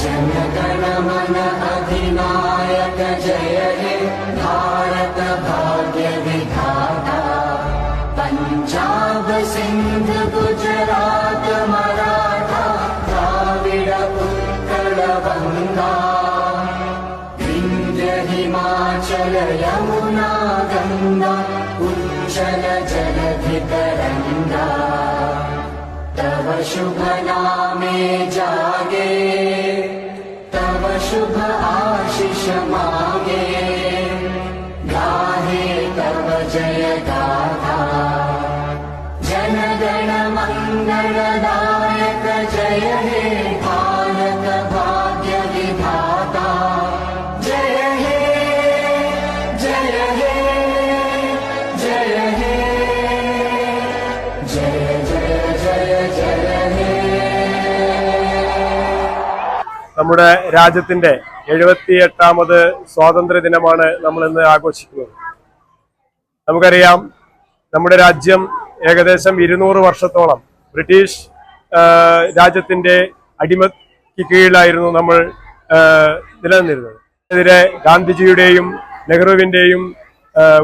जनगणमन अधिनायक जय हे भारत भाग्य विधाता। पञ्जाब गुजरात मराठा द्राविड उत्कल बङ्गा विन्ध्य हिमाचल यमुना गङ्गा उज्जल जलधितरङ्गा तव शुभ नामे जागे तव शुभ आशिष मागे। गाहे तव जय गाथा। जनगण मङ्गलदायक നമ്മുടെ രാജ്യത്തിന്റെ എഴുപത്തി എട്ടാമത് സ്വാതന്ത്ര്യ ദിനമാണ് നമ്മൾ ഇന്ന് ആഘോഷിക്കുന്നത്. നമുക്കറിയാം നമ്മുടെ രാജ്യം ഏകദേശം ഇരുന്നൂറ് വർഷത്തോളം ബ്രിട്ടീഷ് രാജ്യത്തിന്റെ അടിമയ്ക്ക് കീഴിലായിരുന്നു നമ്മൾ നിലനിന്നിരുന്നത്. അതിനെതിരെ ഗാന്ധിജിയുടെയും നെഹ്റുവിന്റെയും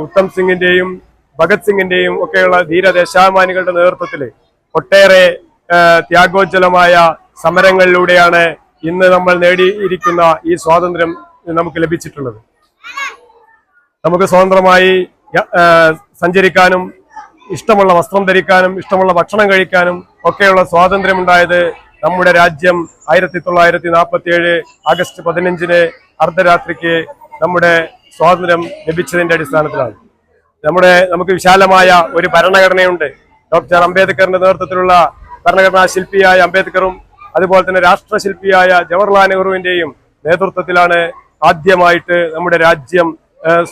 ഉത്തം സിംഗിന്റെയും ഭഗത് സിംഗിന്റെയും ഒക്കെയുള്ള ധീരദേശാഭിമാനികളുടെ നേതൃത്വത്തിൽ ഒട്ടേറെ ത്യാഗോജ്വലമായ സമരങ്ങളിലൂടെയാണ് ഇന്ന് നമ്മൾ നേടിയിരിക്കുന്ന ഈ സ്വാതന്ത്ര്യം നമുക്ക് ലഭിച്ചിട്ടുള്ളത്. നമുക്ക് സ്വതന്ത്രമായി സഞ്ചരിക്കാനും ഇഷ്ടമുള്ള വസ്ത്രം ധരിക്കാനും ഇഷ്ടമുള്ള ഭക്ഷണം കഴിക്കാനും ഒക്കെയുള്ള സ്വാതന്ത്ര്യം ഉണ്ടായത് നമ്മുടെ രാജ്യം ആയിരത്തി തൊള്ളായിരത്തി നാൽപ്പത്തി ഏഴ് ആഗസ്റ്റ് പതിനഞ്ചിന് അർദ്ധരാത്രിക്ക് നമ്മുടെ സ്വാതന്ത്ര്യം ലഭിച്ചതിന്റെ അടിസ്ഥാനത്തിലാണ്. നമ്മുടെ നമുക്ക് വിശാലമായ ഒരു ഭരണഘടനയുണ്ട്. ഡോക്ടർ അംബേദ്കറിന്റെ നേതൃത്വത്തിലുള്ള ഭരണഘടനാ ശില്പിയായ അംബേദ്കറും അതുപോലെ തന്നെ രാഷ്ട്രശില്പിയായ ജവഹർലാൽ നെഹ്റുവിന്റെയും നേതൃത്വത്തിലാണ് ആദ്യമായിട്ട് നമ്മുടെ രാജ്യം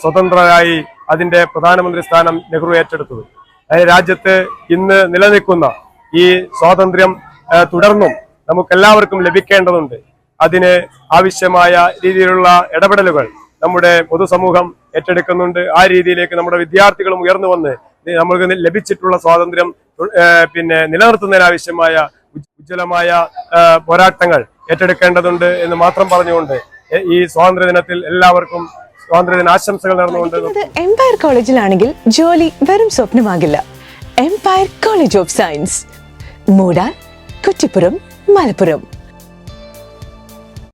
സ്വതന്ത്രരായി അതിന്റെ പ്രധാനമന്ത്രി സ്ഥാനം നെഹ്റു ഏറ്റെടുത്തത്. രാജ്യത്ത് ഇന്ന് നിലനിൽക്കുന്ന ഈ സ്വാതന്ത്ര്യം തുടർന്നും നമുക്കെല്ലാവർക്കും ലഭിക്കേണ്ടതുണ്ട്. അതിന് ആവശ്യമായ രീതിയിലുള്ള ഇടപെടലുകൾ നമ്മുടെ പൊതുസമൂഹം ഏറ്റെടുക്കുന്നുണ്ട്. ആ രീതിയിലേക്ക് നമ്മുടെ വിദ്യാർത്ഥികളും ഉയർന്നു വന്ന് നമുക്ക് ലഭിച്ചിട്ടുള്ള സ്വാതന്ത്ര്യം പിന്നെ നിലനിർത്തുന്നതിനാവശ്യമായ ഉജ്ജ്വലമായ പോരാട്ടങ്ങൾ ഏറ്റെടുക്കേണ്ടതുണ്ട് എന്ന് മാത്രം പറഞ്ഞുകൊണ്ട് ഈ സ്വാതന്ത്ര്യദിനത്തിൽ എല്ലാവർക്കും സ്വാതന്ത്ര്യദിന ആശംസകൾ പഠിക്കുന്നത് എംപയർ കോളേജിലാണെങ്കിൽ ജോലി വെറും സ്വപ്നമാകില്ല. എംപയർ കോളേജ് ഓഫ് സയൻസ് മൂടാൻ കുറ്റിപ്പുറം മലപ്പുറം.